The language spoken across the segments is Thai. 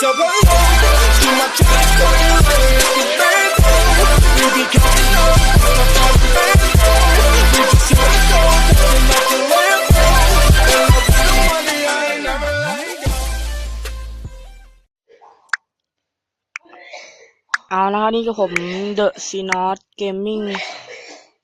So put it on, do my tricks, put it on, baby. You be going on, I'm a fucking baby. We just let it go, nothing, nothing left. And I don't want it, I ain't never let it เอาละครับนี่ก็ผม The s y n o t Gaming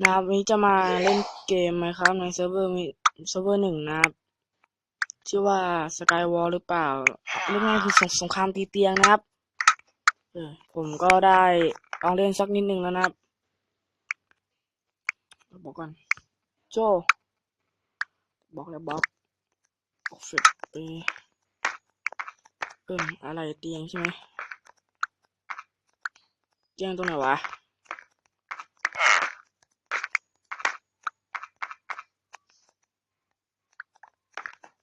นะครับวันนี้จะมาเล่นเกมไหมครับในเซิร์ฟเวอร์มีเซิร์ฟเวอร์หนึ่งนะครับ ชื่อว่า Skywall หรือเปล่าเรื่องง่ายคือสงสงครามตีเตียงนะครับเออผมก็ได้ลองเล่นสักนิดนึงแล้วนะครับบอกก่อนโจบอกแล้วบอกบอกเสร็จไปเอออะไรเตียงใช่ไหมเตียงตรงไหนวะ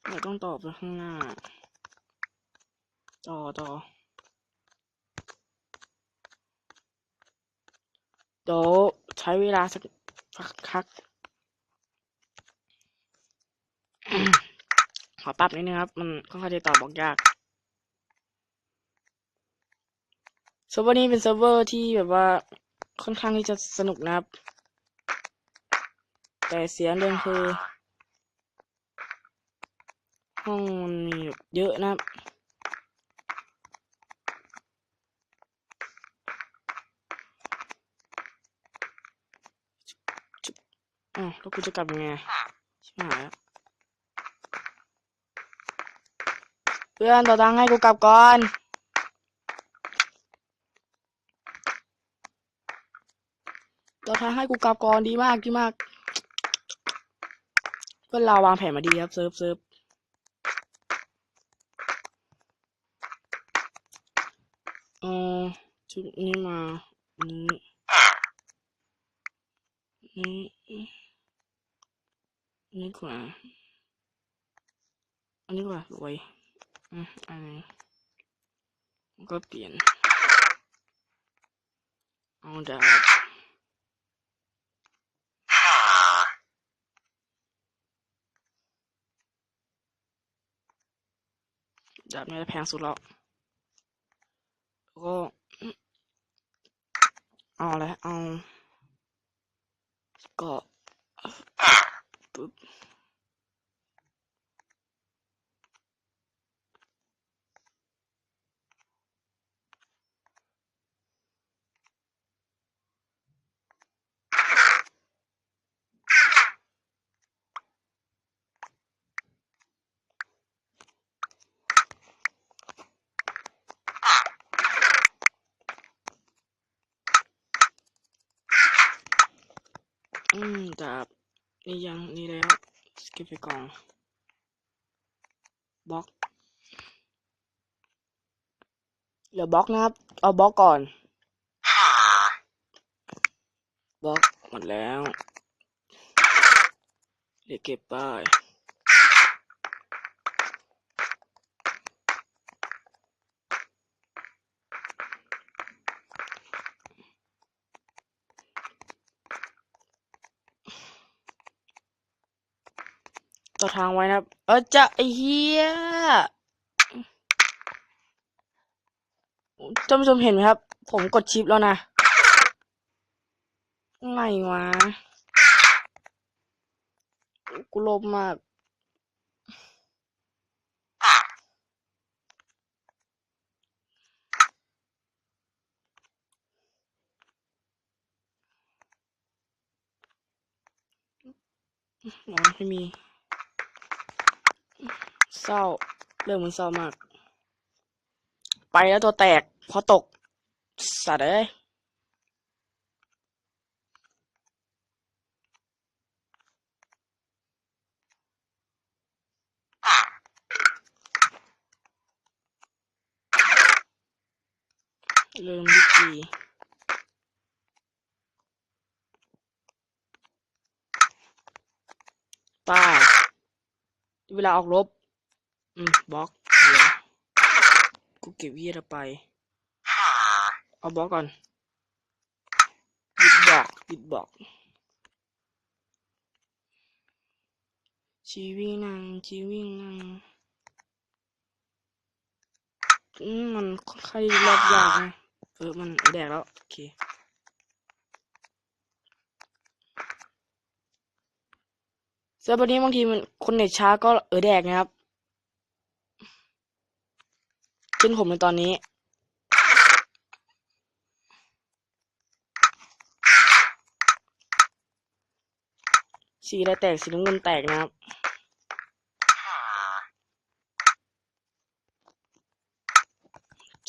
เดี๋ยวต้องต่อไปข้างหน้า ต่อต่อเดี๋ยวใช้เวลาสักสักพักขอปรับนิดนึงครับ มันค่อนข้างจะต่อบอกยากเซิร์ฟเวอร์นี้เป็นเซิร์ฟเวอร์ที่แบบว่าค่อนข้างที่จะสนุกนะครับ แต่เสียงเรื่องคือ ห้องมันมีเยอะนะครับอ้าวแล้วกูจะกลับยังไงชิบหายแล้วเพื่อนต่อตังให้กูกลับก่อนต่อทางให้กูกลับก่อนดีมากดีมากเพื่อนเราวางแผนมาดีครับเซิร์ฟเซิร์ฟ เออชุดนี้มานี้นี้นี่กว่าอันนี้กว่าไว้ยอืมอันนี้ก็เปลี่ยน เอาดาบดาบนี้แพงสุดแล้ว ก็เอาละเอาก็ปุ๊บ อืมดาบนี่ยังนี่แล้วสกิปไปก่อนบล็อกเหลือบล็อกนะครับ เอาบล็อกก่อนบล็อกหมดแล้วเดี๋ยวเก็บไป ต่อทางไว้นะครับ เออจะเหี้ยท่านผู้ชมเห็นไหมครับ ผมกดชิปแล้วนะไรวะ กูลบมากมอไม่มี เศร้า เรื่องมันเศร้ามาก ไปแล้วตัวแตกพราะตก สัตว์เอ้ยลืมวิธีป้า เวลาออกรบ อืมบล็อกเดี๋ยวกูเก็บเวียดไป เอาบล็อกก่อนบิดบอกบิดบล็อกชีวิตนังชีวิตนังมันใครรอบยากนะเออมันแดกแล้ว โอเคเซิร์ฟวันนี้บางทีมันคนเน็ตช้าก็เออแดกนะครับ เช่นผมในตอนนี้ สีอะไรแตกสีน้ำเงินแตกนะครับ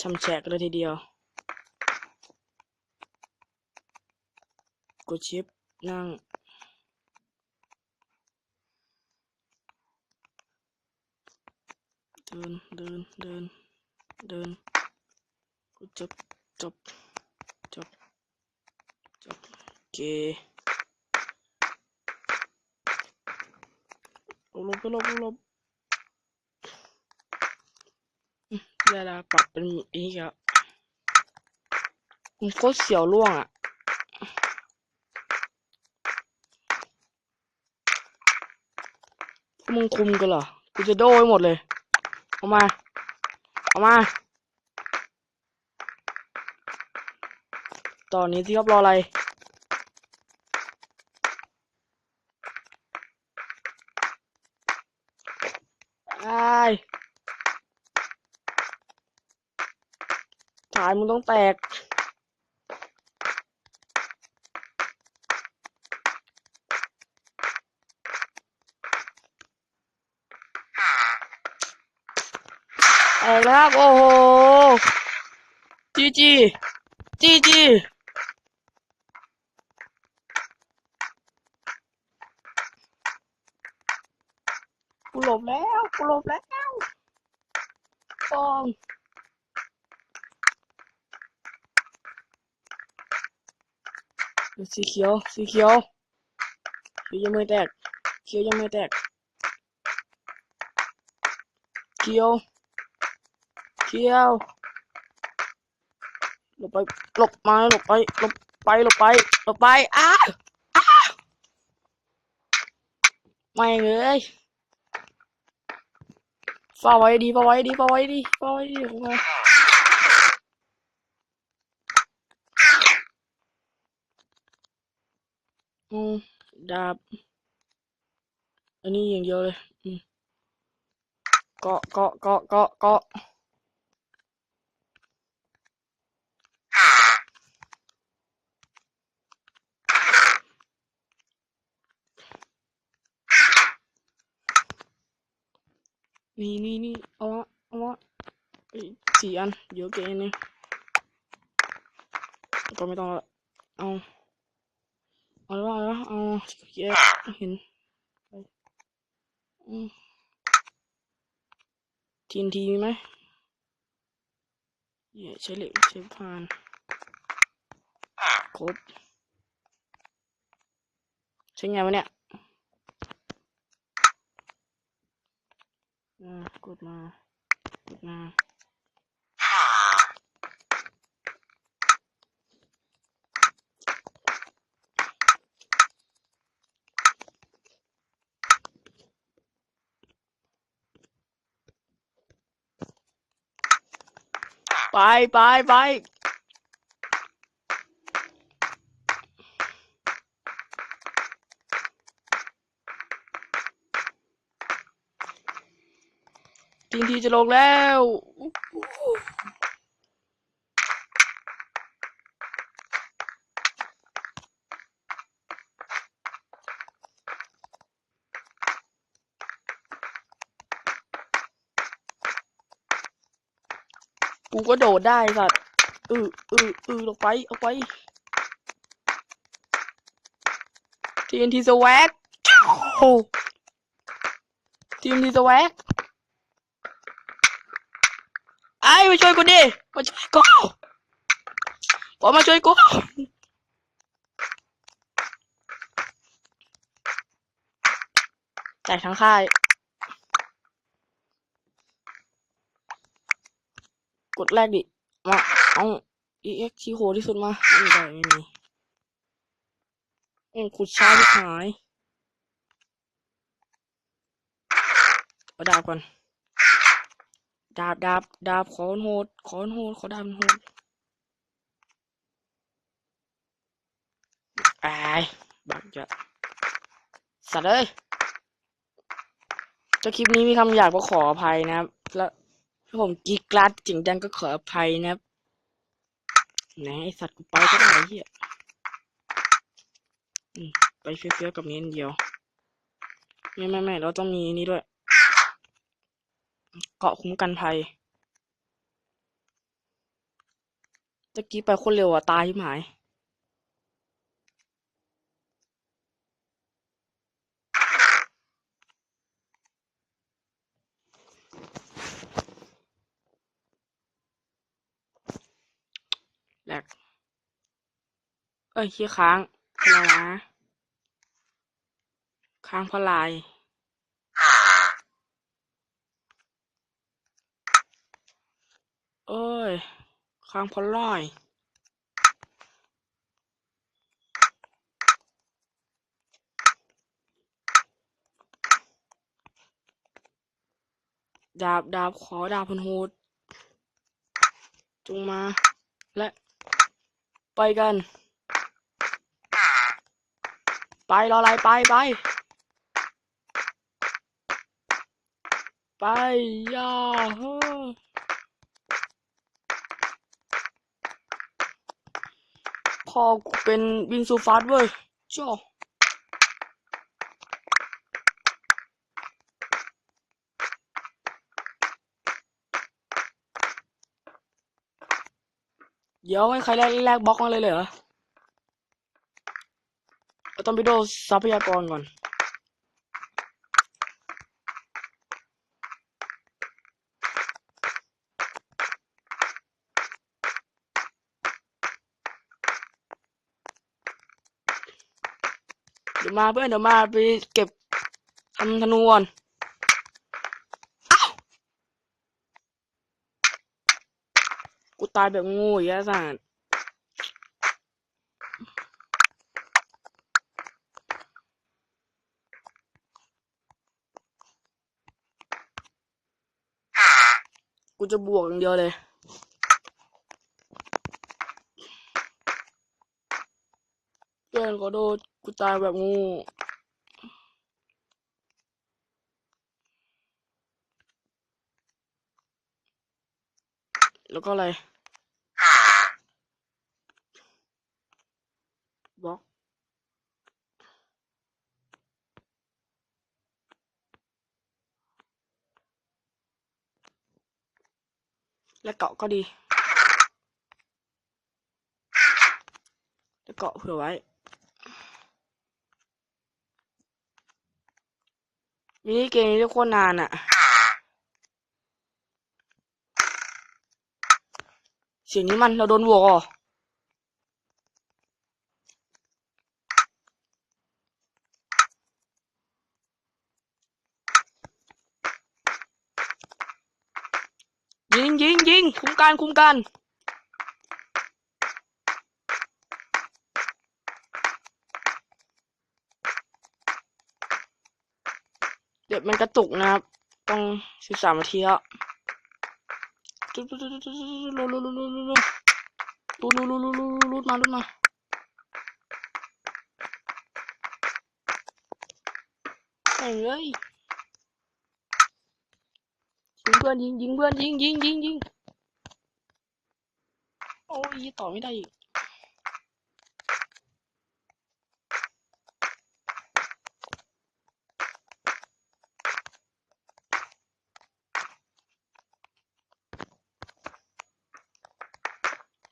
ชำแฉกเลยทีเดียวกดชิปนั่งเดินเดินเดิน เดินกดจบจบจบจบเคลบลบลบลบลบอืมเวลาปรับเป็นอีกแล้วมันโคตรเสียวล่วงอะมึงคุมกันเหรอ กูจะโดยหมดเลย เอามา อกมา ตอนนี้ที่ครับรออะไร ไอ้ายฐานมึงต้องแตก แตกแล้วครับ โอ้โหจีจีจีจีกูหลบแล้วกูหลบแล้วฟองสีเขียวสีเขียวเขียวยังไม่แตกเขียวยังไม่แตกเขียว เขียวหลบไปหลบมาหลบไปหลบไปหลบไปหลบไปอ้าไม่เอ้ยฝ้าไว้ดีฝ้าไว้ดีฝ้าไว้ดีฝ้าไว้ดีของมาอืมดาบอันนี้อย่างเดียวเลยอืมเกาะเกาะเกาะเกาะเกาะ นี่นี่นี่เอาละเอาละสี่อันเดี๋ยวเกินนี่ก็ไม่ต้องละเอา เอาละเอาละเอาแยกเห็นทีนทีมีไหมเย่ใช้เหล็กใช้พาน ครบใช้ไงวะเนี่ย อ่ากดมากดมาไปไปไป ทีจะลงแล้วกูก็โดดได้สัตว์อืออืออือลงไปเอาไปทีนทีสวักโอ้ทีนทีสวักไอ้ มาช่วยกูดิมาช่วยกูบอมาช่วยกูจ่ายทั้งค่าย กดแรกดิ มา เอา EX ที่โหที่สุดมาไม่ได้ไม่มีอ็งขุดช้าที่หายเอาดาบก่อน ดาบดาบดาบขอโหดขอโหดขอดาบโหดไอ้บักจะสัตว์เอ้ยถ้าคลิปนี้มีคำหยาบก็ขออภัยนะครับ แล้วถ้าผมกีกราดจริงจังก็ขออภัยนะครับไหนไอสัตว์กูไปก็ได้เหี้ยไปเฟี้ยวๆกับนี้นเดียว ไม่ไม่ไม่เราต้องมีนี่ด้วย เกาะคุ้มกันภัยตะกี้ไปคนเร็วอะ ตายหมายแหลกเอ้ยขี้ค้างเป็นะไรนะค้างพลาย เอ้ยค้างพลอยดาบดาบขอดาบพนโหดจงมา และ ไปกัน ไปรออะไรไปไปไปย่าเฮ้ อพ่อกูเป็นวิงซูฟาสเว้ยจ้าเดี๋ยวไม่ใครแรกแรกบล็อกมาเลยเหรอเรอต้องไปดูทรัพยากรก่อน ดี๋ยวมาเพื่อนเดี๋ยวมาไปเก็บทำธนูก่อนกูตายแบบงูอีกแล้วสันกูจะบวกอย่างเดียวเลย เพื่อน ขอโทษกูตายแบบงูแล้วก็อะไรบล็อกและเกาะก็ดี แล้วเกาะเผื่อไว้ มินิเกมนี้เรียกโคตรนานอะเสียงนี้มันเราโดนวกเหรอยิงยิงยิงคุ้มกันคุ้มกัน็ดมันกระตุกนะครับ ต้องสิบสามนาทีแล้วรูดรูดรูดรูดรูดรูดรูดรูดรูดรูดรูดรูดรูดมารูดมาแม่งเอ้ยยิงเพื่อนยิงยิงเพื่อนยิงยิงยิงยิงโอ้ยต่อไม่ได้อีก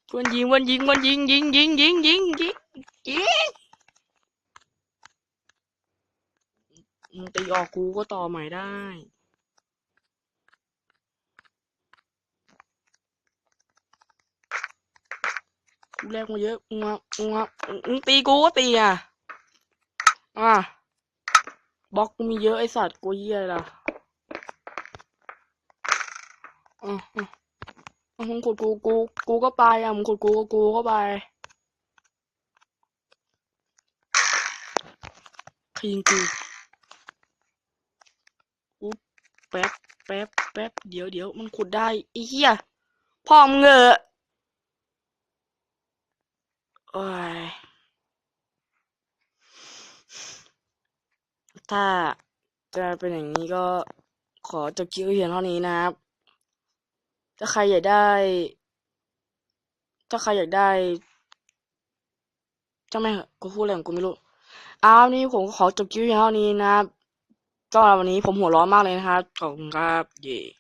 เพื่อนยิงเพื่อนยิงเพื่อนยิงยิงยิงยิงยิงยิงยิงมึงตีออกกูก็ต่อใหม่ได้ กูแรกมาเยอะงงมามึงตีกูก็ตีอะ อะบล็อกกูมีเยอะไอสัตว์กูเยี่ยอะไรล่ะอะอะอะ มึงขุดกูกู กูก็ไปอะมึงขุดกูก็กูก็ไปคิงกูกูแป๊บแป๊บแป๊บเดี๋ยวเดี๋ยวมันขุดได้ไอ้เหี้ยพ่อมึงเหอะโอ้ยถ้าจะเป็นอย่างนี้ก็ขอจบคลิปไว้เพียงเท่านี้นะครับ ถ้าใครอยากได้ ถ้าใครอยากได้จะไม่กูพูดอะไรของกูไม่รู้อ้าวนี่ผมขอจบคลิปไว้เพียงเท่านี้นะครับก็วันนี้ผมหัวร้อนมากเลยนะครับขอบคุณครับเย่